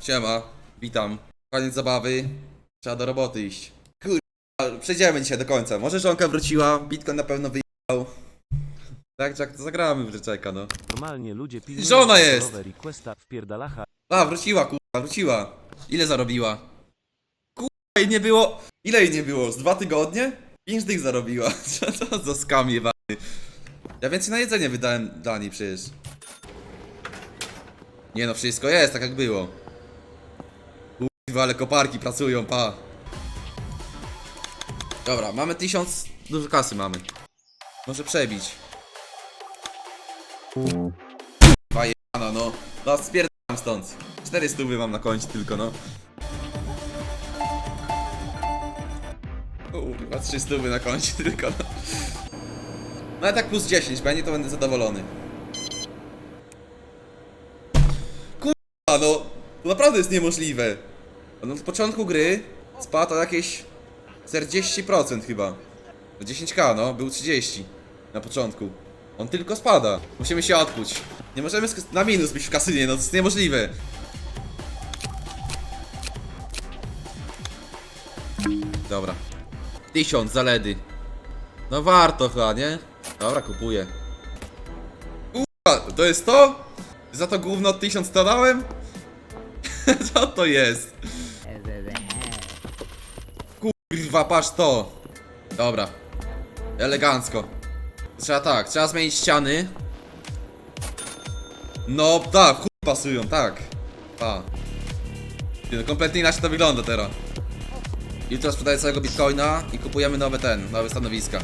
Siema, witam. Koniec zabawy. Trzeba do roboty iść. Kurwa, przejdziemy dzisiaj do końca. Może żonka wróciła, Bitcoin na pewno wyjechał. Tak, jak to zagramy w rzeczeka, no. Normalnie ludzie pilnują Żona jest! serwerowe requesta wpierdalacha A, wróciła, kurwa, wróciła. Ile zarobiła? Kurwa, jej nie było... Ile jej nie było? Z dwa tygodnie? Pięć dych zarobiła. Co to za skam jebany. Ja więcej na jedzenie wydałem dla niej przecież. Nie no, wszystko jest tak jak było. Ale koparki pracują, pa. Dobra, mamy tysiąc... Dużo kasy mamy. Może przebić. Jebana, no. No, spierdam stąd. 400 mam na koncie tylko, no. Kurwa, 300 na koncie tylko, no. No ale tak plus 10 będzie, to będę zadowolony. Kurwa, no. To naprawdę jest niemożliwe. No od początku gry spadł o jakieś 40% chyba. No 10k, no, był 30 na początku. On tylko spada. Musimy się odkuć. Nie możemy na minus być w kasynie, no to jest niemożliwe. Dobra. Tysiąc zaledy. No warto chyba, nie? Dobra, kupuję. Kurwa, to jest to? Za to gówno tysiąc to dałem? Co to jest? Kurwa, patrz to. Dobra. Elegancko. Trzeba tak, trzeba zmienić ściany. No tak, chuj pasują, tak. Ty, No, kompletnie inaczej to wygląda teraz. Jutro sprzedaję całego bitcoina i kupujemy nowe ten, nowe stanowiska.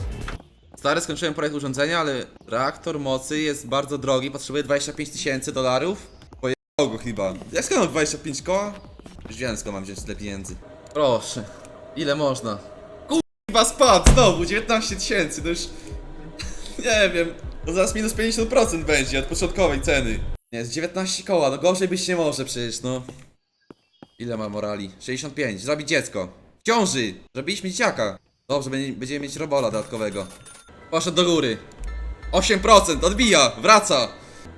Stary, skończyłem projekt urządzenia, ale reaktor mocy jest bardzo drogi, potrzebuję 25 tysięcy dolarów. Pojechało go chyba. Jak skąd mam 25 koła? Już wiem skąd mam wziąć tyle pieniędzy. Proszę. Ile można? Kurwa spadł znowu, 19 tysięcy, to już... Nie wiem, to zaraz minus 50% będzie od początkowej ceny. Nie, z 19 koła, no gorzej być nie może przecież, no. Ile ma morali? 65. Zrobić dziecko. W ciąży! Zrobiliśmy dzieciaka. Dobrze, będzie- będziemy mieć robola dodatkowego. Poszedł do góry. 8%, odbija, wraca.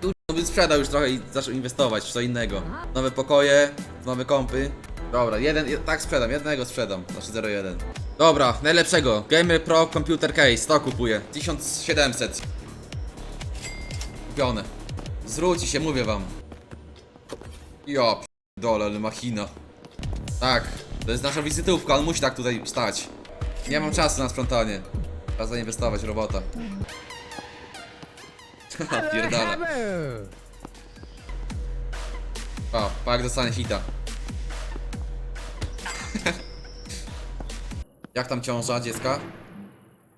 Tu by sprzedał już trochę i zaczął inwestować w co innego. Nowe pokoje, nowe kompy. Dobra, jeden, je- tak sprzedam, jednego sprzedam. Znaczy 0,1. Dobra, najlepszego. Gamer Pro Computer Case, to kupuję. 1700. Kupione. Zwróci się, mówię wam. Ja dole, ale machina. Tak, to jest nasza wizytówka, on musi tak tutaj stać. Nie mam czasu na sprzątanie. Trzeba zainwestować robota. Haha, Pierdala. O, pak dostanie hita. Jak tam ciąża dziecka?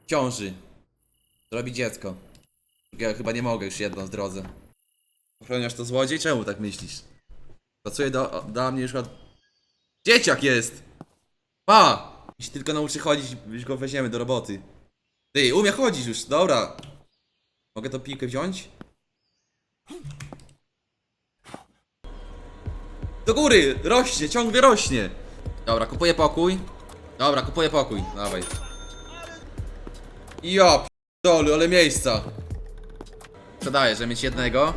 Ciąży. Zrobi dziecko. Ja chyba nie mogę już jedno w drodze. Ochroniarz to złodziej? Czemu tak myślisz? Pracuje do, dla mnie już od... Dzieciak jest! Pa! Jeśli tylko nauczy chodzić, już go weźmiemy do roboty. Ty, umie chodzić już, dobra. Mogę tą piłkę wziąć? Do góry! Rośnie, ciągle rośnie! Dobra, kupuję pokój. Dobra, kupuję pokój. Dawaj. Ja dole, ale miejsca. Sprzedaję, żeby mieć jednego.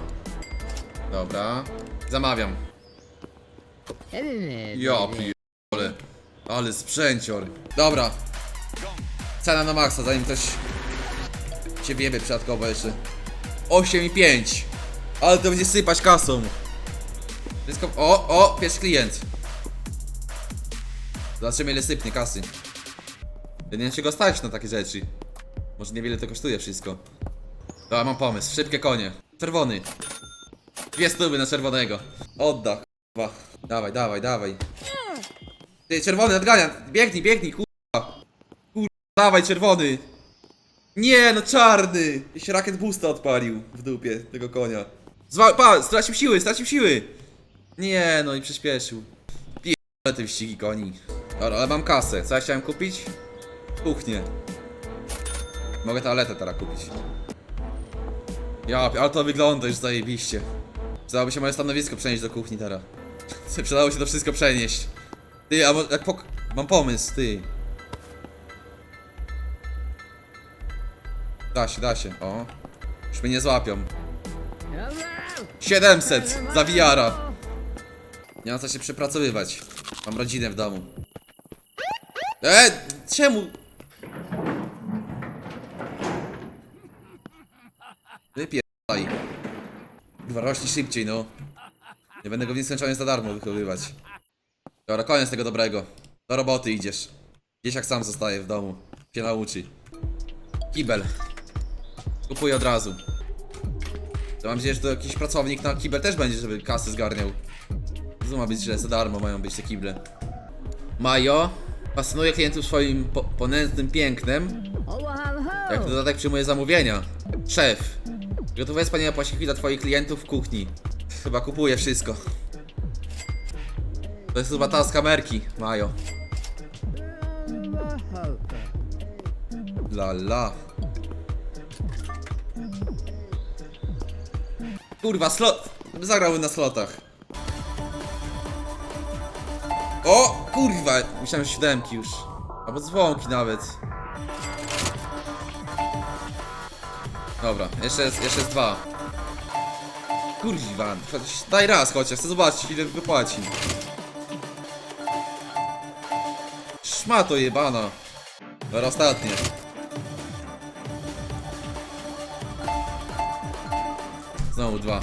Dobra. Zamawiam. Ja pierdolę. Ale sprzęcior. Dobra. Cena na maksa, zanim ktoś cię wiebie przypadkowo jeszcze. 8,5. Ale to będzie sypać kasą. Wszystko... O, o, pierwszy klient. Zobaczymy ile sypnie kasy. Ja nie wiem, czy go stać na takie rzeczy. Może niewiele to kosztuje wszystko. Dobra, mam pomysł. Szybkie konie. Czerwony. Dwie stówy na czerwonego. Odda, kurwa. Dawaj, dawaj, dawaj. Ty, czerwony nadgania. Biegnij, biegnij, kurwa. Kurwa, dawaj, czerwony. Nie, no czarny. Się rakiet boosta odpalił w dupie tego konia. Zwa pa, stracił siły, stracił siły. Nie, no i przyspieszył. Pierdolę te wyścigi koni. Dobra, ale mam kasę. Co ja chciałem kupić? Kuchnię. Mogę toaletę teraz kupić. Ja, ale to wygląda już zajebiście. Przydałoby się moje stanowisko przenieść do kuchni teraz. Przydało się to wszystko przenieść. Ty, a jak pok... Mam pomysł, ty. Da się, da się, o. Już mnie nie złapią. 700 za wiara. Nie ma co się przepracowywać. Mam rodzinę w domu. E, czemu? Wypierdaj. Kurwa, rośnij szybciej, no. Nie będę go w nieskończoność za darmo wychowywać. Dobra, koniec tego dobrego. Do roboty idziesz. Dzieciak sam zostaje w domu. Się nauczy. Kibel. Kupuję od razu. To mam nadzieję, że to jakiś pracownik na kibel też będzie, żeby kasy zgarniał. To ma być, że za darmo mają być te kible. Majo fascynuje klientów swoim po ponętnym pięknem. Jak dodatek przyjmuje zamówienia. Szef. Gotowe wspaniałe posiłki dla twoich klientów w kuchni. Chyba kupuje wszystko. To jest chyba ta z kamerki, Majo. La la. Kurwa, slot. Zagrałbym na slotach. O! Kurwa! Myślałem, że siódemki już. Albo dzwonki nawet. Dobra, jeszcze jest, jeszcze jest dwa. Kurwa, daj raz chociaż, chcę zobaczyć ile wypłaci. Szmato jebana. Dobra, ostatnie. Znowu dwa.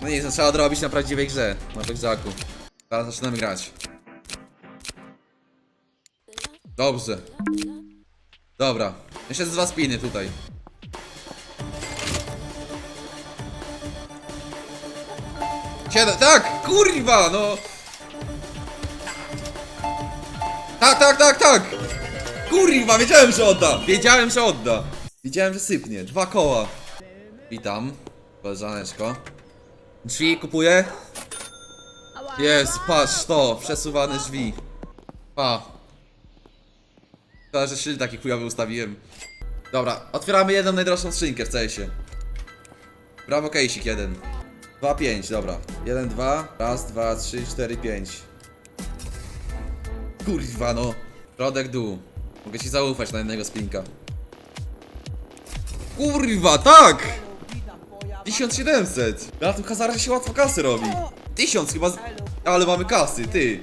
No nic, no trzeba odrobić na prawdziwej grze. Na Blackjacku. Teraz zaczynamy grać. Dobrze. Dobra. Jeszcze z dwa spiny tutaj. Siedem, tak! Kurwa, no! Tak, tak, tak, tak! Kurwa, wiedziałem, że odda! Wiedziałem, że odda! Wiedziałem, że sypnie. Dwa koła. Witam, koleżaneczko. Drzwi kupuję? Jest, patrz to, przesuwane drzwi. Pa. Szkoda, że szyld taki chujowy ustawiłem. Dobra, otwieramy jedną najdroższą skrzynkę w CS-ie. Brawo, Kejsik, jeden. 2, 5, dobra. 1, 2, raz, dwa, trzy, cztery, pięć. Kurwa no. Rodek dół. Mogę ci zaufać na jednego spinka. Kurwa, tak! 1700! Na tym hazardzie się łatwo kasy robi. 1000 chyba z... Ale mamy kasy, ty!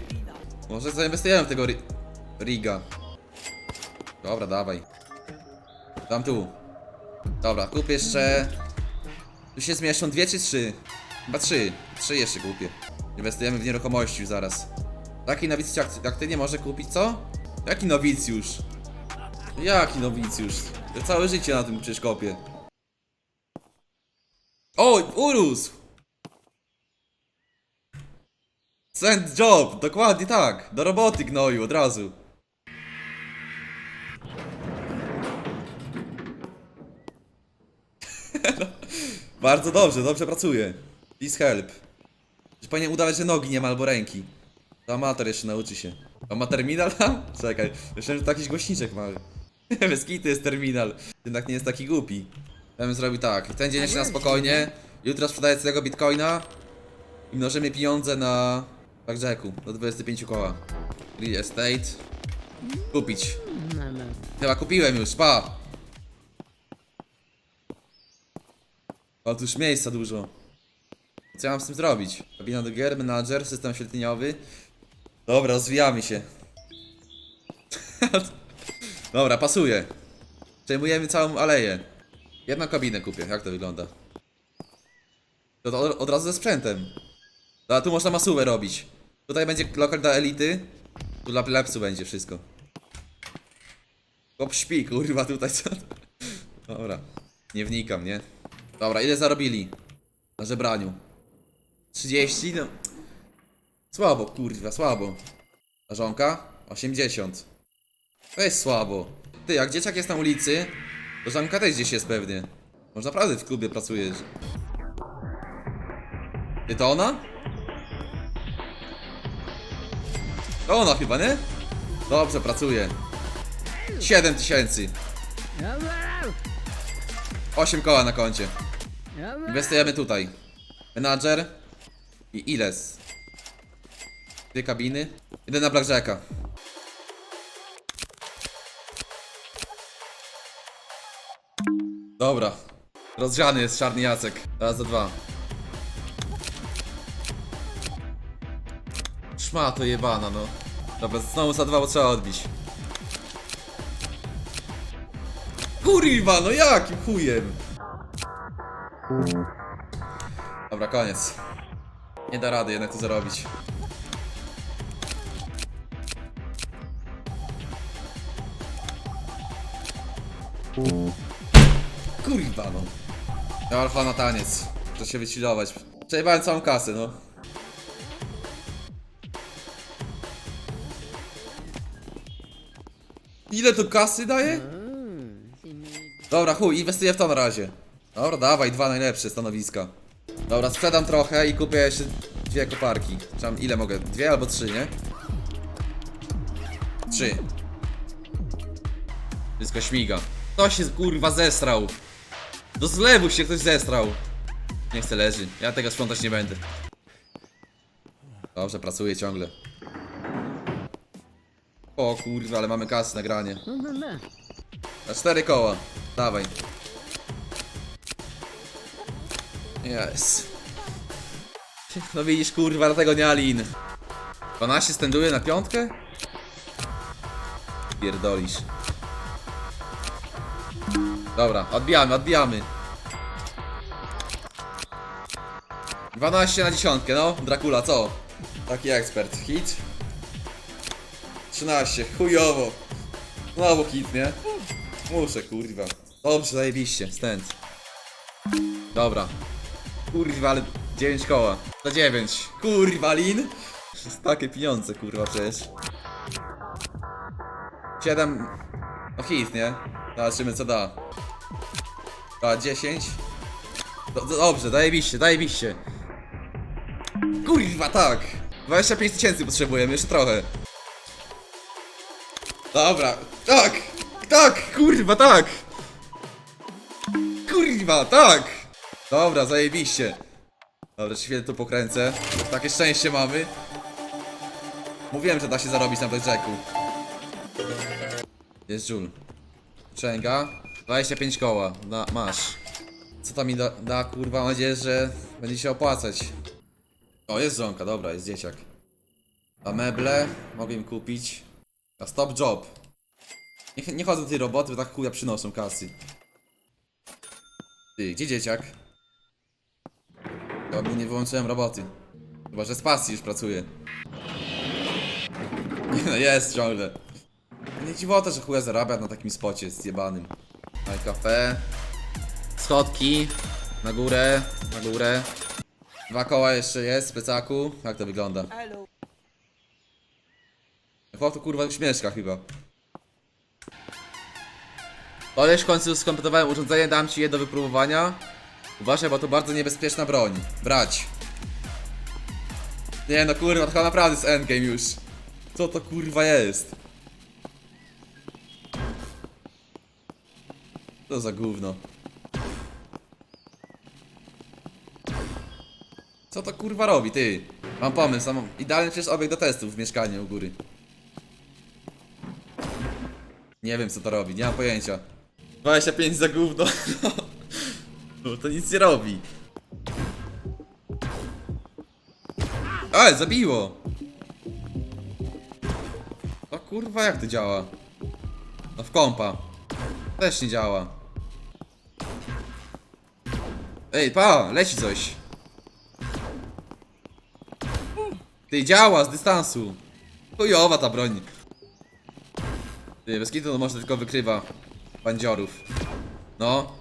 Może zainwestujemy w tego ri... Riga. Dobra, dawaj. Dam tu. Dobra, kup jeszcze... Tu się zmieszczą dwie czy trzy? Chyba trzy. Trzy jeszcze kupię. Inwestujemy w nieruchomości zaraz. Taki nowicjusz jak, jak ty nie może kupić, co? Jaki nowicjusz? Jaki nowicjusz? Ja całe życie na tym przecież kopię. O, urósł! Send job, dokładnie tak. Do roboty gnoju, od razu. Bardzo dobrze, dobrze pracuje. Please help. Że powinien udawać, że nogi nie ma albo ręki. To amator jeszcze nauczy się. A ma terminal tam? Czekaj, myślałem, że to jakiś głośniczek mały. Bez kitu jest terminal. Jednak nie jest taki głupi. Ja bym zrobił tak. Ten dzień jeszcze na spokojnie. Jutro sprzedaję całego bitcoina. I mnożymy pieniądze na Blackjacku. Do 25 koła. Real estate. Kupić. Chyba kupiłem już, pa! Otóż miejsca dużo. Co ja mam z tym zrobić? Kabina do gier, menadżer, system świątyniowy. Dobra, rozwijamy się. Dobra, pasuje. Przejmujemy całą aleję. Jedną kabinę kupię, jak to wygląda? To, to od, od razu ze sprzętem. Dobra, tu można masuwę robić. Tutaj będzie lokal dla elity. Tu dla plepsu będzie wszystko. Chłop śpi, kurwa, tutaj co? Dobra, nie wnikam, nie? Dobra, ile zarobili? Na żebraniu. 30? No. Słabo, kurwa, słabo. Żonka? 80. To jest słabo. Ty, jak dzieciak jest na ulicy, to żonka też gdzieś jest pewnie. Może naprawdę w klubie pracujesz. Ty to ona? To ona chyba, nie? Dobrze, pracuje. 7 tysięcy. 8 koła na koncie. Inwestujemy tutaj. Menadżer i Iles. Dwie kabiny. Idę na Blackjacka. Dobra. Rozgrzany jest czarny Jacek. Raz do dwa. szmato jebana, no. Dobra, znowu za dwa, bo trzeba odbić. Kurwa, no jakim chujem? Dobra, koniec. Nie da rady jednak to zarobić. Kurwa no. Alfa na taniec. Muszę się wychillować. Przejebałem całą kasę, no. Ile to kasy daje? Dobra, chuj, inwestuję w to na razie. Dobra, dawaj, dwa najlepsze stanowiska. Dobra, sprzedam trochę i kupię jeszcze dwie koparki. Czy tam ile mogę? Dwie albo trzy, nie? Trzy. Wszystko śmiga. Kto się kurwa zesrał? Do zlewu się ktoś zesrał. Nie chcę leży. Ja tego sprzątać nie będę. Dobrze, pracuję ciągle. O kurwa, ale mamy kasy na granie. Na cztery koła. Dawaj. Yes. No widzisz kurwa, dlatego nie Alin. 12 stęduje na piątkę? Pierdolisz. Dobra, odbijamy, odbijamy. 12 na dziesiątkę, no. Dracula, co? Taki ekspert. Hit? 13, chujowo. Znowu hit, nie? Muszę, kurwa. Dobrze, zajebiście, stęd. Dobra. Kurwa, ale 9 koła. Za 9. Kurwa, lin. Takie pieniądze, kurwa, przecież. 7. No hit, nie? Zobaczymy, co da. Da, 10. Do, do, dobrze, zajebiście, zajebiście. Kurwa, tak. 25 tysięcy potrzebujemy, jeszcze trochę. Dobra, tak, tak, kurwa, tak. Kurwa, tak. Dobra, zajebiście. Dobra, świetnie tu pokręcę. Takie szczęście mamy. Mówiłem, że da się zarobić na blackjacku. Jest Jul. Częga. 25 koła. Na, masz. Co to mi da, da, kurwa? Mam nadzieję, że będzie się opłacać. O, jest żonka, dobra, jest dzieciak. A meble mogę im kupić. A stop job. Nie, nie chodzą do tej roboty, bo tak chuja przynoszą kasy. Ty, gdzie dzieciak? Ja mu nie wyłączyłem roboty. Chyba, że z pasji już pracuje. Nie no, jest ciągle. Nie dziwota, że chuja zarabia na takim spocie zjebanym. Daj kafe. Schodki. Na górę, na górę. Dwa koła jeszcze jest w plecaku. Jak to wygląda? Chłop to kurwa już mieszka chyba. Koleś w końcu skompletowałem urządzenie, dam ci je do wypróbowania. Uważaj, bo to bardzo niebezpieczna broń. Brać. Nie no kurwa, to chyba naprawdę jest endgame już. Co to kurwa jest? Co za gówno. Co to kurwa robi, ty? Mam pomysł, mam idealny przecież obiekt do testów w mieszkaniu u góry. Nie wiem co to robi, nie mam pojęcia. 25 za gówno. No to nic nie robi. Ale zabiło! To kurwa jak to działa? No w kompa. Też nie działa. Ej, pa, leci coś. Ty, działa z dystansu. Chujowa ta broń. Ty, bez kitu to może tylko wykrywa bandziorów. No.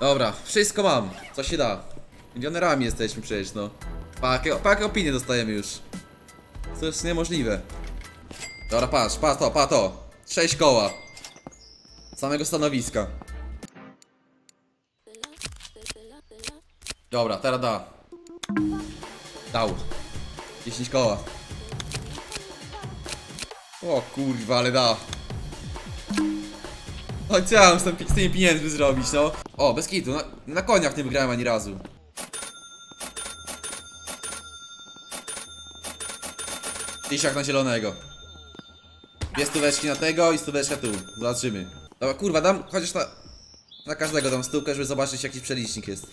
Dobra, wszystko mam. Co się da. Milionerami jesteśmy przecież, no. Pakie, pakie opinie dostajemy już. To jest niemożliwe. Dobra, patrz, pa to, pa to. Sześć koła. Samego stanowiska. Dobra, teraz da. Dał. 10 koła. O kurwa, ale da. Mam z, tym, z tymi pieniędzmi zrobić, no? O, bez kitu, na, na koniach nie wygrałem ani razu. Tysiak na zielonego. Dwie stóweczki na tego i stóweczka tu. Zobaczymy. Dobra, kurwa, dam chociaż na... Na każdego dam stówkę, żeby zobaczyć jaki przelicznik jest.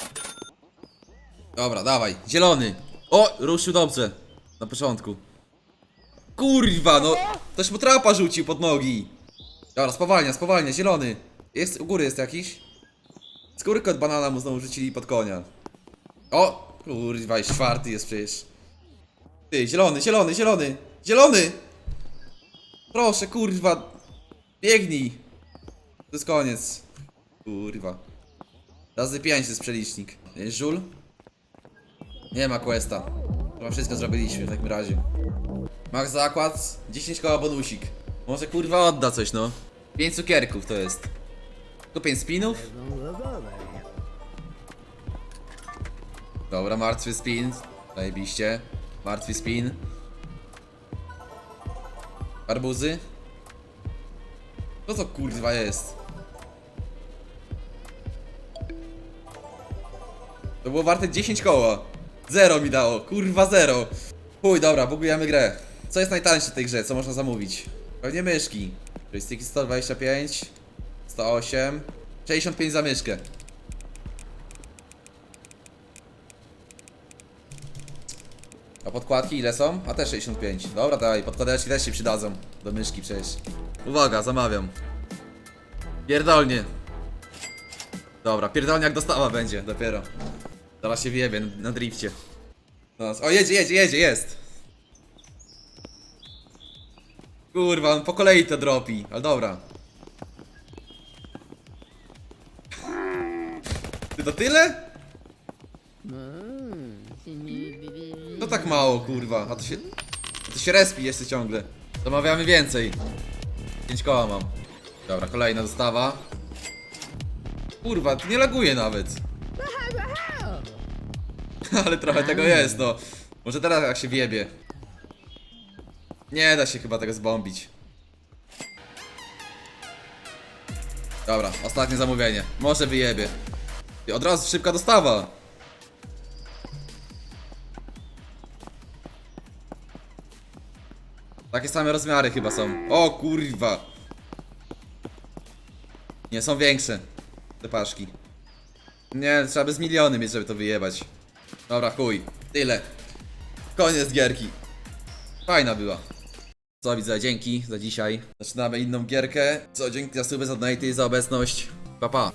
Dobra, dawaj. Zielony. O, ruszył dobrze. Na początku. Kurwa, no. Ktoś mu trapa rzucił pod nogi. Dobra, spowalnia, spowalnia. Zielony. Jest, u góry jest jakiś. Skórkę od banana mu znowu rzucili pod konia. O, kurwa, i czwarty jest przecież. Ty, zielony, zielony, zielony. Zielony! Proszę, kurwa. Biegnij. To jest koniec. Kurwa. Razy 5 jest przelicznik. Jest żul? Nie ma questa. Chyba wszystko zrobiliśmy w takim razie. Max zakład, 10 koła bonusik. Może kurwa odda coś no. 5 cukierków to jest. Tu 5 spinów? Dobra, martwy spin. Zajebiście. Martwy spin. Arbuzy? Co to kurwa jest? To było warte 10 koła. Zero mi dało, kurwa zero. Chuj, dobra, bugujemy grę. Co jest najtańsze w tej grze? Co można zamówić? Pewnie myszki. Joysticki 125, 108, 65 za myszkę. Podkładki ile są? A też 65. Dobra, daj, podkładeczki też się przydadzą. Do myszki przecież. Uwaga, zamawiam. Pierdolnie. Dobra, pierdolnie jak dostawa będzie, dopiero. Zaraz się wyjebie na drifcie. No, o, jedzie, jedzie, jedzie, jest. Kurwa, on po kolei to dropi, ale dobra. Ty to tyle? To tak mało, kurwa. A to się. A to się respi jeszcze ciągle. Zamawiamy więcej. 5 koła mam. Dobra, kolejna dostawa. Kurwa, nie laguje nawet. Ale trochę tego jest, no. Może teraz jak się wiebie. Nie da się chyba tego zbombić. Dobra, ostatnie zamówienie. Może wyjebie. I od razu szybka dostawa. Takie same rozmiary chyba są. O kurwa. Nie, są większe. Te paszki. Nie, trzeba by z miliony mieć, żeby to wyjebać. Dobra, chuj. Tyle. Koniec gierki. Fajna była. Co widzę, dzięki za dzisiaj. Zaczynamy inną gierkę. Co, dzięki za suby, za donaty, za obecność. Pa, pa.